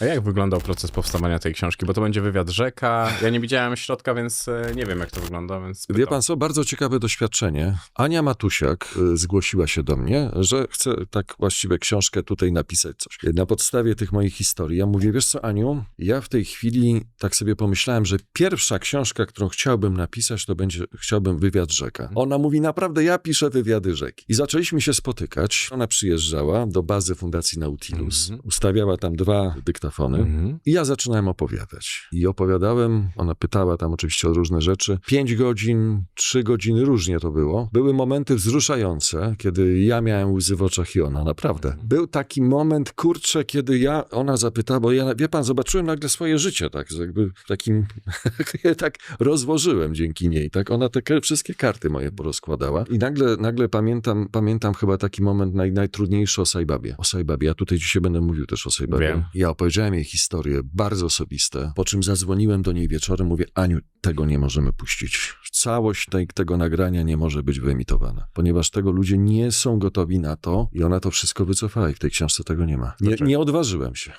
A jak wyglądał proces powstawania tej książki? Bo to będzie wywiad rzeka. Ja nie widziałem środka, więc e, nie wiem, jak to wygląda, więc. Wie pan co, bardzo ciekawe doświadczenie. Ania Matusiak y, zgłosiła się do mnie, że chce tak właściwie książkę tutaj napisać coś. Na podstawie tych moich historii. Ja mówię, wiesz co Aniu, ja w tej chwili tak sobie pomyślałem, że pierwsza książka, którą chciałbym napisać, to będzie, chciałbym wywiad rzeka. Ona mówi, naprawdę ja piszę wywiady rzeki. I zaczęliśmy się spotykać. Ona przyjeżdżała do bazy Fundacji Nautilus, Mhm. ustawiała tam dwa dyktafony. Mhm. I ja zaczynałem opowiadać. I opowiadałem, ona pytała tam oczywiście o różne rzeczy. Pięć godzin, trzy godziny, różnie to było. Były momenty wzruszające, kiedy ja miałem łzy w oczach i ona, naprawdę. Był taki moment, kurczę, kiedy ja, ona zapytała, bo ja, wie pan, zobaczyłem nagle swoje życie, tak, że jakby takim, tak rozłożyłem dzięki niej, tak. Ona te wszystkie karty moje porozkładała. I nagle, nagle pamiętam, pamiętam chyba taki moment naj, najtrudniejszy o Sajbabie. O Sajbabie. Ja tutaj dzisiaj będę mówił też o Sajbabie. Wiem. Ja opowiedziałem jej historie bardzo osobiste, po czym zadzwoniłem do niej wieczorem, mówię, Aniu, tego nie możemy puścić. Całość tej, tego nagrania nie może być wyemitowana, ponieważ tego ludzie nie są gotowi na to i ona to wszystko wycofała i w tej książce tego nie ma. Nie, nie odważyłem się.